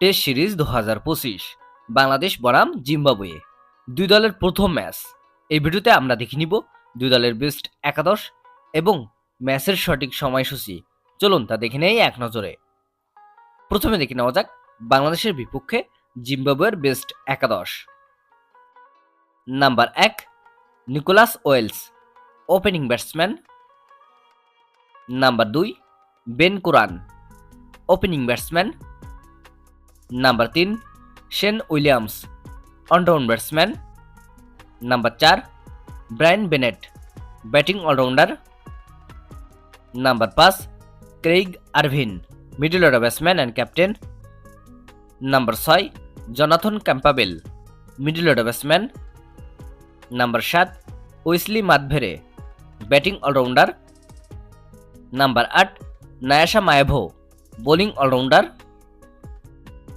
Test series দু হাজার পঁচিশ, বাংলাদেশ বনাম জিম্বাবুয়ে। দুই দলের প্রথম ম্যাচ। এই ভিডিওতে আমরা দেখে নিব দুই দলের বেস্ট একাদশ এবং ম্যাচের সঠিক সময়সূচি। চলুন তা দেখে নেই এক নজরে। প্রথমে দেখে নেওয়া যাক বাংলাদেশের বিপক্ষে জিম্বাবুয়ের বেস্ট একাদশ। নাম্বার এক, Nicholas Wells, opening batsman. Number দুই, Ben Curran opening batsman. Number তিন Sean Williams allround batsman number চার Brian Bennett batting allrounder number পাঁচ Craig Ervine middle order batsman and captain number ছয় Jonathan Campbell middle order batsman number সাত Wessly Madhevere batting allrounder number আট Nyasha Mayavo bowling allrounder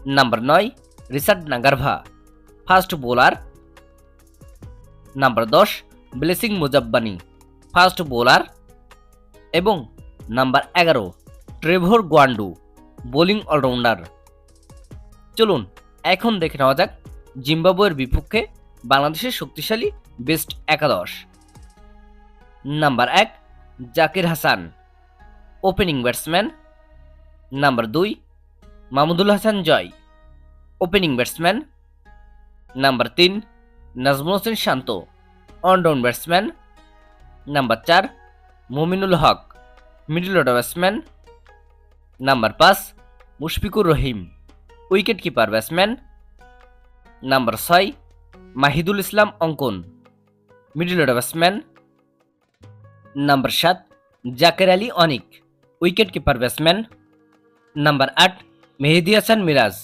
number নয় Richard Ngarava fast bowler number দশ Blessing Muzarabani fast bowler এবং number এগারো Trevor গোয়ান্ডু bowling allrounder চলুন, এখন দেখে নেওয়া যাক জিম্বাবুয়ের বিপক্ষে বাংলাদেশের শক্তিশালী বেস্ট একাদশ। নাম্বার এক Zakir Hasan opening batsman number দুই Mahmudul Hasan Joy opening batsman number তিন Najmul Hossain Shanto allround batsman number চার Mominul Haque middle order batsman number পাঁচ Mushfiqur Rahim wicket keeper batsman number ছয় Mahidul Islam Ankon middle order batsman number সাত Zaker Ali Anik wicket keeper batsman number আট Mehedi Hasan Miraz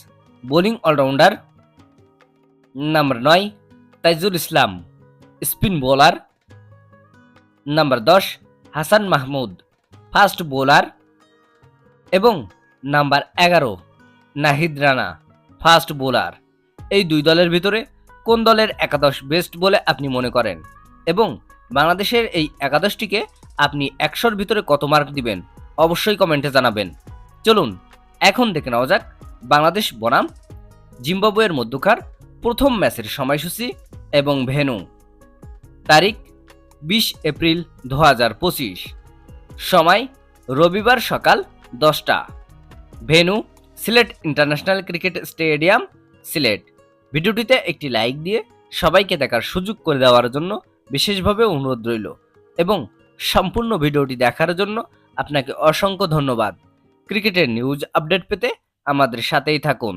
bowling allrounder number নয় Taijul Islam, spin bowler number দশ Hasan Mahmud, fast bowler এবং number এগারো Nahid Rana, fast bowler. এই দুই দলের ভিতরে কোন দলের একাদশ বেস্ট বলে আপনি মনে করেন? এবং বাংলাদেশের এই একাদশটিকে আপনি একশোর ভিতরে কত মার্ক দিবেন? অবশ্যই কমেন্টে জানাবেন। চলুন, এখন দেখে নেওয়া যাক বাংলাদেশ বনাম, জিম্বাবুয়ের মধ্যকার প্রথম ম্যাচের সময়সূচি এবং ভেনু তারিখ, বিশ এপ্রিল দু হাজার পঁচিশ। সময়, রবিবার সকাল দশটা। Venue, Sylhet international cricket stadium, Sylhet. ভিডিওটিতে একটি লাইক দিয়ে সবাইকে দেখার সুযোগ করে দেওয়ার জন্য বিশেষভাবে অনুরোধ রইল এবং সম্পূর্ণ ভিডিওটি দেখার জন্য আপনাকে অসংখ্য ধন্যবাদ। ক্রিকেটের নিউজ আপডেট পেতে আমাদের সাথেই থাকুন।